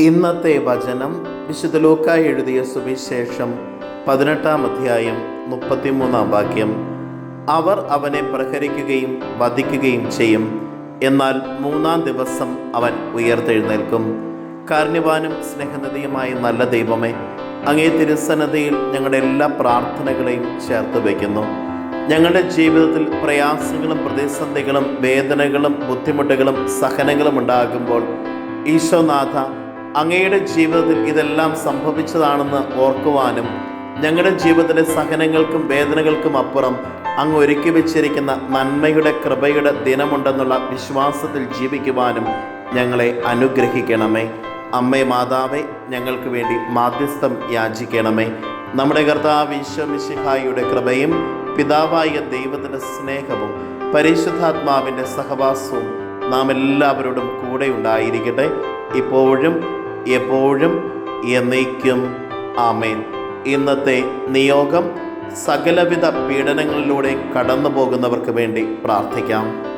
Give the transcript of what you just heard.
ഇന്നത്തെ വചനം വിശുദ്ധ ലൂക്കായി എഴുതിയ സുവിശേഷം പതിനെട്ടാം അധ്യായം മുപ്പത്തിമൂന്നാം വാക്യം. അവർ അവനെ പ്രഹരിക്കുകയും വധിക്കുകയും ചെയ്യും. എന്നാൽ മൂന്നാം ദിവസം അവൻ ഉയർത്തെഴുന്നേൽക്കും. കാരുണ്യവാനും സ്നേഹനദിയുമായ നല്ല ദൈവമേ അങ്ങേ തിരുസന്നതയിൽ ഞങ്ങളുടെ എല്ലാ പ്രാർത്ഥനകളെയും ചേർത്ത് വയ്ക്കുന്നു. ഞങ്ങളുടെ ജീവിതത്തിൽ പ്രയാസങ്ങളും പ്രതിസന്ധികളും വേദനകളും ബുദ്ധിമുട്ടുകളും സഹനങ്ങളും ഉണ്ടാകുമ്പോൾ ഈശോനാഥ അങ്ങയുടെ ജീവിതത്തിൽ ഇതെല്ലാം സംഭവിച്ചതാണെന്ന് ഓർക്കുവാനും ഞങ്ങളുടെ ജീവിതത്തിലെ സഹനങ്ങൾക്കും വേദനകൾക്കും അപ്പുറം അങ്ങ് ഒരുക്കി വെച്ചിരിക്കുന്ന നന്മയുടെ കൃപയുടെ ദിനമുണ്ടെന്നുള്ള വിശ്വാസത്തിൽ ജീവിക്കുവാനും ഞങ്ങളെ അനുഗ്രഹിക്കണമേ. അമ്മേ മാതാവേ ഞങ്ങൾക്ക് വേണ്ടി മാധ്യസ്ഥം യാചിക്കണമേ. നമ്മുടെ കർത്താവ് ഈശ്വമിശിഹായിയുടെ കൃപയും പിതാവായ ദൈവത്തിന്റെ സ്നേഹവും പരിശുദ്ധാത്മാവിന്റെ സഹവാസവും നാം എല്ലാവരോടും കൂടെ ഉണ്ടായിരിക്കട്ടെ. ഇപ്പോഴും എപ്പോഴും എന്നേക്കും. ആമേൻ. ഇന്നത്തെ നിയോഗം സകലവിധ പീഡനങ്ങളിലൂടെ കടന്നു പോകുന്നവർക്ക് വേണ്ടി പ്രാർത്ഥിക്കാം.